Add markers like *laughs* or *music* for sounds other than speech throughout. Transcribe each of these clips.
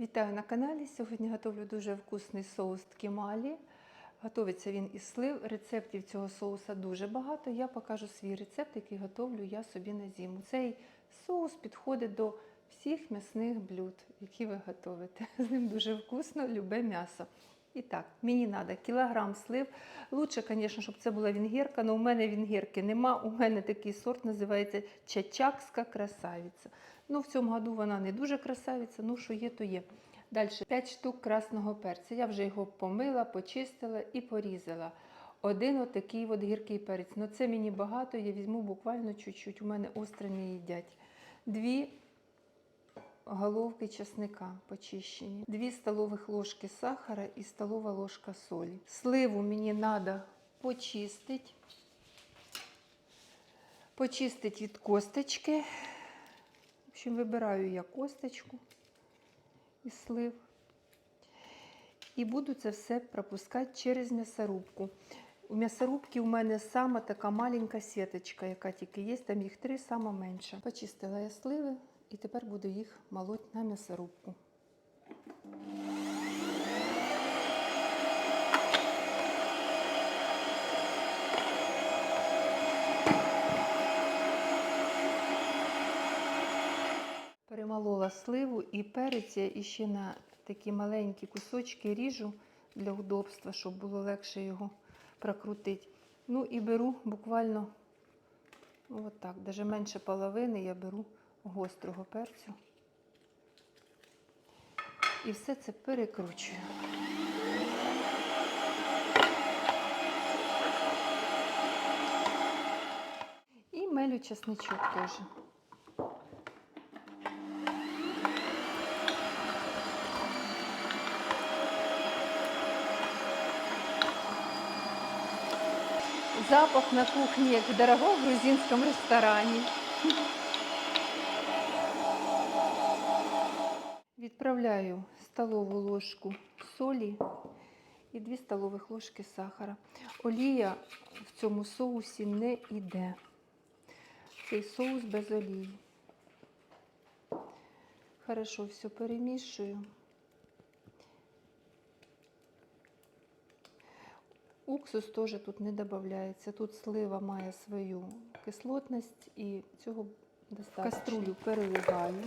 Вітаю на каналі. Сьогодні готовлю дуже вкусний соус ткімалі. Готовиться він із слив. Рецептів цього соуса дуже багато. Я покажу свій рецепт, який готовлю я собі на зиму. Цей соус підходить до всіх м'ясних блюд, які ви готовите. *laughs* З ним дуже вкусно, любе м'ясо. І так, мені треба кілограм слив. Лучше, звісно, щоб це була вінгерка, але у мене вінгерки нема. У мене такий сорт називається чачакська красавиця. Ну, в цьому году вона не дуже красавиця, ну що є, то є. Далі 5 штук красного перця. Я вже його помила, почистила і порізала. Один отакий от гіркий перець. Ну це мені багато, я візьму буквально чуть-чуть. У мене остро не їдять. Дві головки чесника почищені, 2 столових ложки сахара і столова ложка солі. Сливу мені треба почистити. Почистити від косточки. В общем, вибираю я косточку із слив. І буду це все пропускати через м'ясорубку. У м'ясорубці у мене сама така маленька сіточка, яка тільки є, там їх три, сама менша. Почистила я сливи і тепер буду їх молоть на м'ясорубку. Перемолола сливу і перець я іще на такі маленькі кусочки ріжу для удобства, щоб було легше його прокрутити. Ну і беру буквально отак, навіть менше половини я беру гострого перцю. І все це перекручую. І мелю чесничок теж. Запах на кухне, как в дорогом грузинском ресторане. Відправляю столову ложку солі і 2 столових ложки сахара. Олія в цьому соусі не йде. Цей соус без олії. Хорошо все перемішую. Уксус теж тут не додається. Тут слива має свою кислотність і цього достатньо. Каструлю переливаю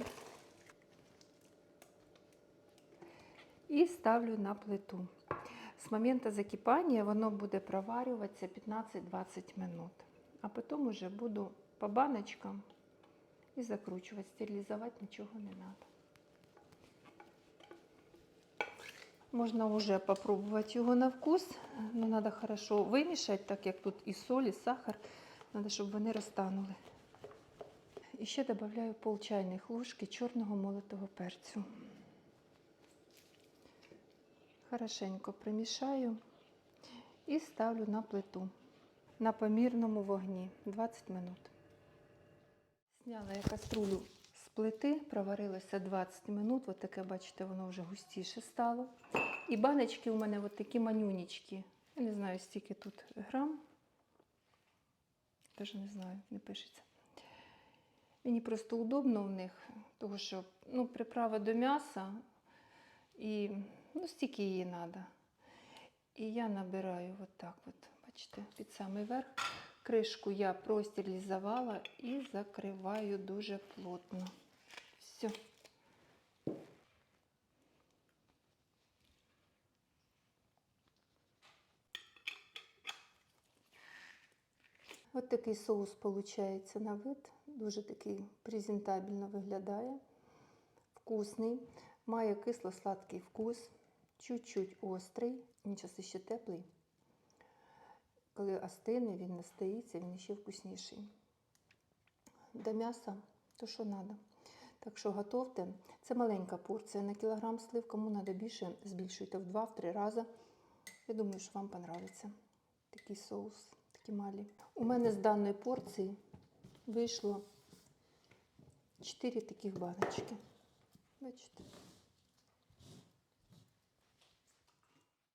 і ставлю на плиту. З моменту закипання воно буде проварюватися 15-20 минут. А потім уже буду по баночкам і закручувати. Стерилізувати нічого не треба. Можно уже попробовать его на вкус, но надо хорошо вимішати, так як тут і соль, і сахар. Надо, щоб вони розтанули. І ще додаю пол чайних ложки чорного молотого перцю. Хорошенько примішаю і ставлю на плиту на помірному вогні 20 минут. Зняла я каструлю з плити, проварилося 20 минут. Ось таке, бачите, воно вже густіше стало. І баночки у мене от такі манюнічки. Я не знаю, стільки тут грам. Теж не знаю, не пишеться. Мені просто удобно в них, тому що ну, приправа до м'яса і ну, стільки її треба. І я набираю от так от, бачите, під самий верх. Кришку я простерилізувала і закриваю дуже плотно. Все. От такий соус виходить на вид. Дуже такий презентабельно виглядає. Вкусний, має кисло-сладкий вкус, чуть-чуть острий, він зараз ще теплий. Коли остине, він настоїться, він ще вкусніший. До м'яса то що треба. Так що готовте. Це маленька порція на кілограм слив. Кому треба більше, збільшуйте в 2-3 рази. Я думаю, що вам подобається такий соус, такі малі. У мене з даної порції вийшло 4 таких баночки. Бачите?